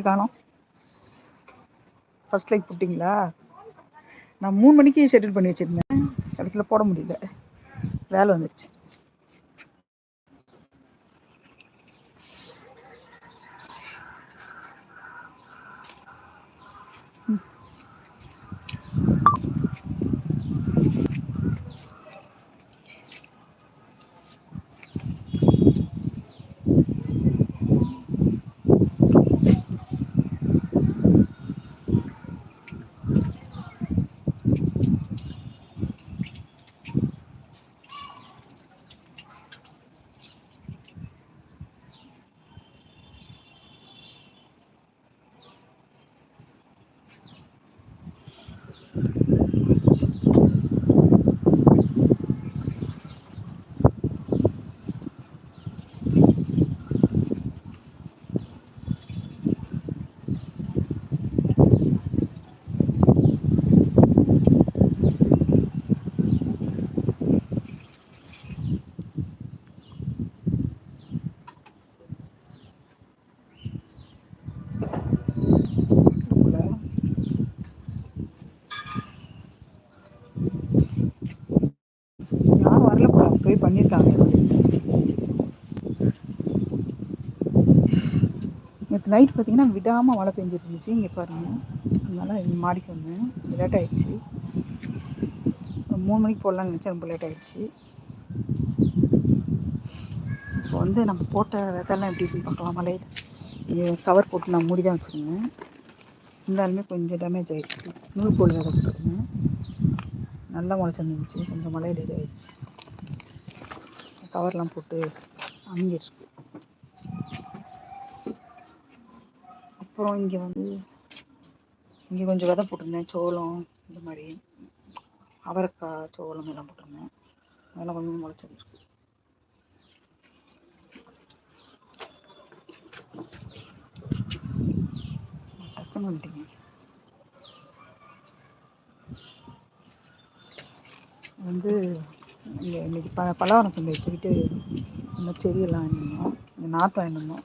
காணோம் first like போட்டிங்களா? நான் மூணு மணிக்கு ஷெட்யூல் பண்ணி வச்சுருந்தேன். கடைசியில் போட முடியல. வேலை வந்துருச்சு யாரும் வரல போல போய் பண்ணியிருக்காங்க நேற்று நைட் பார்த்தீங்கன்னா விடாமல் மழை பெஞ்சிட்டு இருந்துச்சு இங்கே பாருங்க. அதனால் இங்க மாடிக்கு வந்தேன். லேட் ஆகிடுச்சு மூணு மணிக்கு போடலான்னு நினச்சேன். ரொம்ப லேட் ஆகிடுச்சு இப்போ வந்து நம்ம போட்ட விதெல்லாம் எப்படி இருக்குன்னு பார்க்கலாம். மலையில் இங்கே கவர் போட்டு நான் மூடி தான் வச்சுருந்தேன். இருந்தாலுமே கொஞ்சம் டேமேஜ் ஆகிடுச்சு நூல் போல் விதை போட்டுருந்தேன். நல்லா முளைச்சிருந்துச்சு. கொஞ்சம் மழையில் இதாகிடுச்சு கவர்லாம் போட்டு அமுங்கிருக்கு அப்புறம் இங்கே வந்து இங்கே கொஞ்சம் விதை போட்டிருந்தேன் சோளம் இந்த மாதிரி அவரைக்காய் சோளம் எல்லாம் போட்டிருந்தேன். அதெல்லாம் கொஞ்சம் முளைச்சிருக்கு டக்குன்னு வந்துட்டீங்க. வந்து இங்கே இன்னைக்கு ப பலவரம் சந்தை போயிட்டு இந்த செடியெல்லாம் வாங்கினோம் இந்த நாற்றம் வாங்கினோம்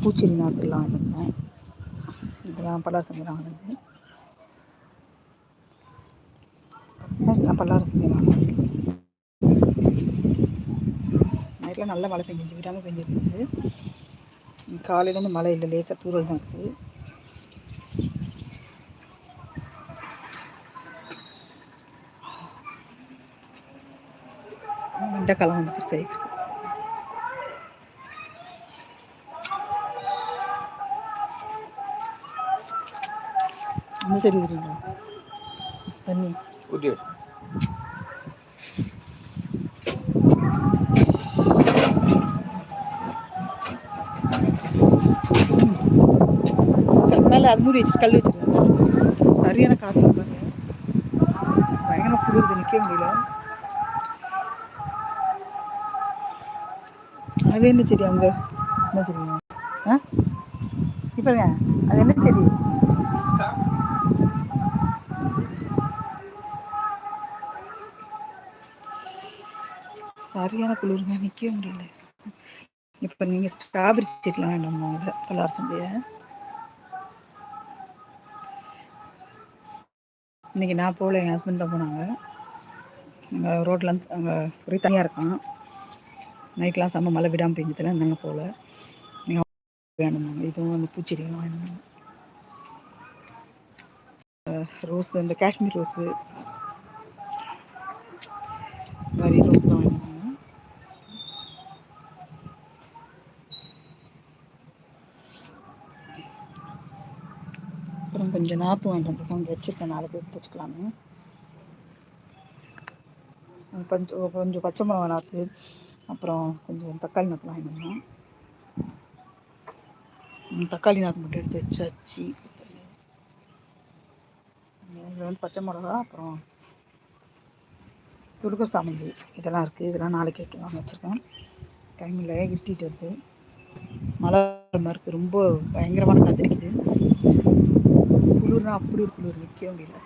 பூச்செடி நாற்றுலாம் வாங்கினோம் இதெல்லாம் பல்லார சந்தையில் வாங்கினது இதெல்லாம் பல்லார சந்தையில் வாங்கினது நைட்டில் நல்ல மழை பெஞ்சிருச்சு விடாமல் பெஞ்சிருந்துச்சு காலையிலேருந்து மழை இல்லை லேசாக தூரல் தான் இருக்குது வெண்டைக்காலம் வந்து பெருசாக இந்த சைடு விடுறீங்களா தண்ணி ஊட்டி மேலே அது மூடி வச்சு கல் வச்சிருக்கேன் சரியான காற்று பாருங்க பயங்கரமாக குளிருது நிற்க முடியல அது என்ன செடி அங்கே என்ன செடி சரியான குளிருங்க நிற்க முடியல. இப்போ நீங்கள் ஸ்ட்ராபெரி செடிலாம் வேண்டாம் பல்லார் சந்தையை? இன்னைக்கு நான் போகல என் ஹஸ்பண்ட் தான் போனாங்க. அங்கே ரோட்டில் அங்கே ஒரே தனியாக இருக்கான். நைட்லாம் செம்ம மழை விடாமல் பெஞ்சதில் இருந்தாங்க போகல நீங்கள் வேணும்னாங்க இதுவும் அந்த பூச்செடிலாம் வேணுமாங்க ரோஸ் இந்த காஷ்மீர் ரோஸு இந்த மாதிரி ரோஸ்லாம் வேணும்னாங்க அப்புறம் கொஞ்சம் நாற்று வாங்கிட்டு வந்து கொஞ்சம் வச்சுருக்கேன் நாலு பேர் வச்சுக்கலான்னு கொஞ்சம் கொஞ்சம் பச்சை மிளகா நாற்று அப்புறம் கொஞ்சம் தக்காளி நாற்று வாங்கிட்டு வந்தோம். தக்காளி நாற்று மட்டும் எடுத்து வச்சாச்சு. இது வந்து பச்சை மிளகா அப்புறம் துடுக்க சாமந்தி இதெல்லாம் இருக்குது இதெல்லாம் நாளைக்கு வைக்கலாம் வச்சுருக்கேன். டைமில் இருட்டிகிட்டு இருக்குது மழை மாதிரி இருக்குது ரொம்ப பயங்கரமான காத்திருக்குது குளிர்னா அப்படி ஒரு குளிர் நிற்க முடியல.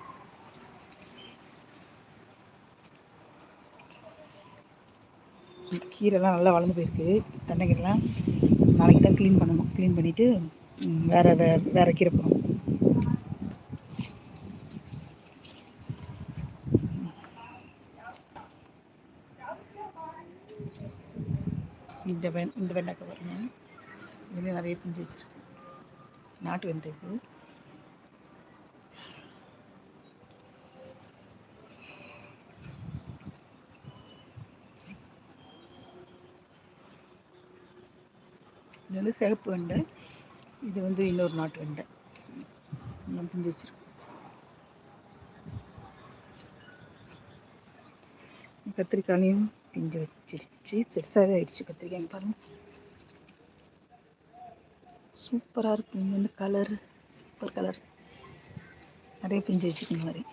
கீரைலாம் நல்லா வளர்ந்து போயிருக்கு. தென்னைக்கீரைலாம் நாளைக்கு தான் க்ளீன் பண்ணணும். க்ளீன் பண்ணிவிட்டு வேறு வே வேறு கீரை போகணும் இந்த வெ இந்த வெண்டைக்காய் பாருங்க. இதுலேயும் நிறைய பிஞ்சு வச்சுருக்கு நாட்டு வெந்தயத்து வந்து சிகப்பு வெண்டை இது வந்து இன்னொரு நாட்டு வெண்டை. பிஞ்சு வச்சிருக்கோம் கத்திரிக்காயும் பிஞ்சு வச்சிருச்சு. பெருசாகவே ஆயிடுச்சு கத்திரிக்காய் பாருங்க. சூப்பராக இருக்கு. இங்கே வந்து கலர் சூப்பர் கலர் நிறைய பிஞ்சு வச்சுருக்கு இந்த மாதிரி.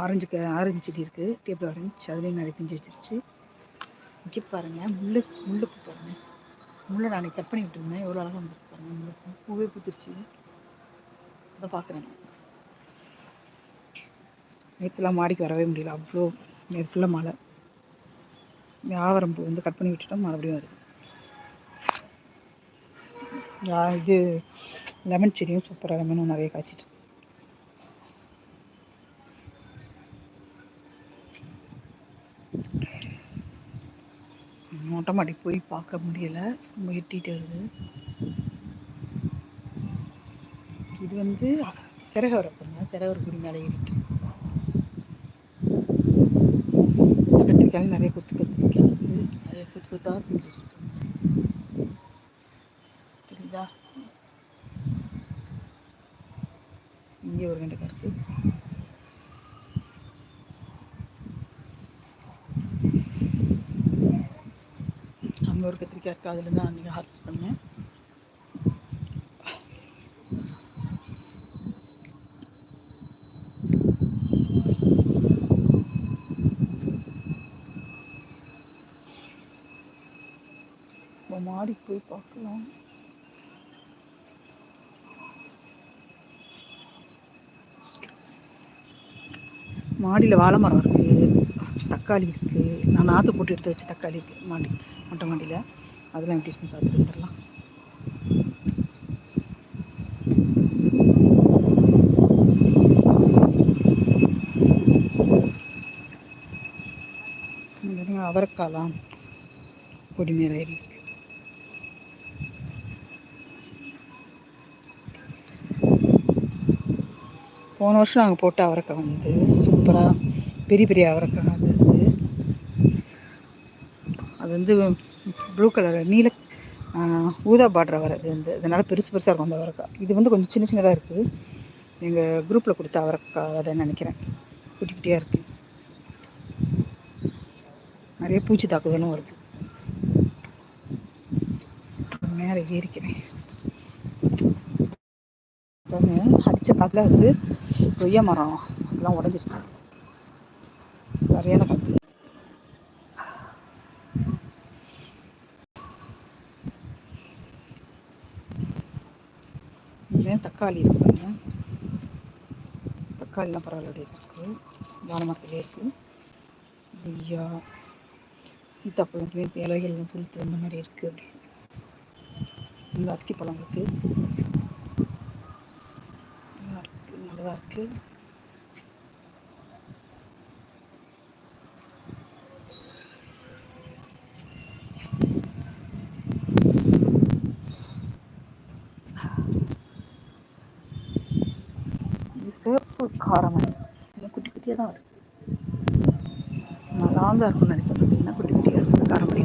ஆரஞ்சு க ஆரஞ்சு செடி இருக்குது டேபிள் ஆரஞ்சு அதுலேயும் நிறைய பிஞ்சு வச்சிருச்சு. இங்கே பாருங்கள் முள்ளு முள்ளுக்கு பாருங்கள் முள்ளை நான் கட் பண்ணி விட்டுருந்தேன். எவ்வளோ அழகாக வந்துருக்கு பாருங்கள் முள்ளுக்கு பூவே பூத்துருச்சு. அதை பார்க்குறேன் நேற்றுலாம் மாடிக்கு வரவே முடியல. அவ்வளோ நேற்று ஃபுல்லாக மழை. ஆவரம் பூ வந்து கட் பண்ணி விட்டுட்டோம். மறுபடியும் வருது. இது லெமன் செடியும் சூப்பராக லெமனும் நிறைய காய்ச்சிட்டு மொட்டை மாடி போய் பார்க்க முடியல. ரொம்ப எட்டிகிட்டு வருது இது வந்து சிறகவரை பாருங்க சிறகவர் குடி மேலே ஏறிட்டு. கத்திரிக்காய் நிறைய கொத்து கத்திரிக்காய் இருக்குது நிறைய கொத்து கொத்தாக செஞ்சு தெரியுதா இங்கே ஒரு வெண்டைக்காய் இருக்குது அங்கே ஒரு கத்திரிக்காய் இருக்குது அதுலேருந்து தான் அன்றைக்கி ஹார்வெஸ்ட் பண்ணேன். மாடி போய் பார்க்கலாம். மாடியில் வாழை மரம் இருக்குது தக்காளி இருக்குது நான் நாற்று போட்டு எடுத்து வச்ச தக்காளி இருக்குது மாடி மொட்டை மாடியில். அதெல்லாம் எப்படி பார்த்துட்டு வந்துடலாம். அவரைக்காலாம் கொடி மேலே ஏறி இருக்கு. போன வருஷம் நாங்கள் போட்ட அவரைக்காய் வந்து சூப்பராக பெரிய பெரிய அவரைக்காய் அது. அது வந்து ப்ளூ கலர் நீல ஊதா பார்டர் வரது வந்து அதனால் பெருசு பெருசாக இருக்கும் அந்த அவரைக்காய். இது வந்து கொஞ்சம் சின்ன சின்னதாக இருக்குது எங்கள் குரூப்பில் கொடுத்த அவரைக்காய் அதை நினைக்கிறேன். குட்டி குட்டியாக இருக்குது நிறைய பூச்சி தாக்குதலும் வருது. மேலே ஏறிக்கிறேன் அடித்த காற்றுல வந்து கொய்யா மரம் அதெல்லாம் உடஞ்சிருச்சு. சரியான காற்று இதுலேயும் தக்காளி இருக்கு பாருங்க தக்காளிலாம் பரவாயில்ல இருக்குது வாழை மரத்துலேயே இருக்குது கொய்யா சீத்தாப்பழம் இலைகள் புளித்து அந்த மாதிரி இருக்குது அப்படி இந்த அத்திப்பழம் இருக்குது நல்லா இருக்கு நல்லதாக இருக்கு இது சிவப்பு காரமணி இன்னும் குட்டி குட்டியாக தான் வருது நான் லாங்காக இருக்கும்னு நினச்சேன். பார்த்தீங்கன்னா குட்டி குட்டியாக இருக்குது காரமணி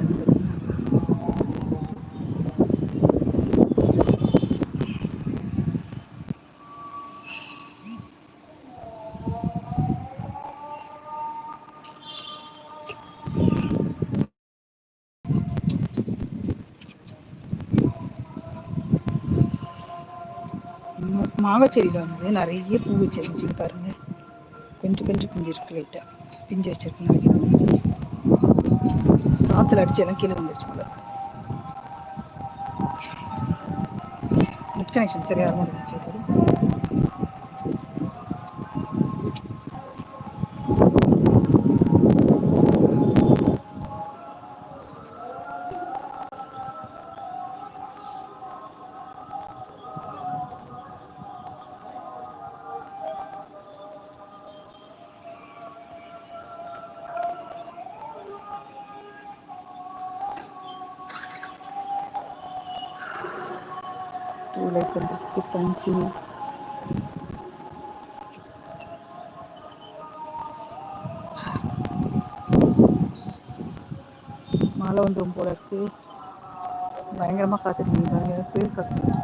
மாவச்செடியில் வந்து நிறைய பூ வச்சிருந்துச்சு பாருங்க. கொஞ்சம் கொஞ்சம் பிஞ்சு இருக்கு லைட்டாக பிஞ்சு வச்சிருக்கேன் நினைக்கிறேன் காற்றுல அடிச்சு எல்லாம் கீழே வந்துருச்சு போல. நெட் கனெக்ஷன் சரியாக இருந்துச்சு லைக் பண்ணுறதுக்கு தேங்க்யூ மழை வந்துடும் போல இருக்கு பயங்கரமாக காத்துட்டு பாருங்க புயல் காத்து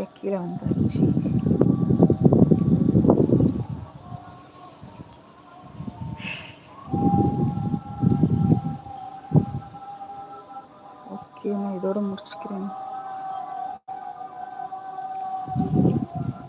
ஐயா கீழே வந்தாச்சு ஓகே நான்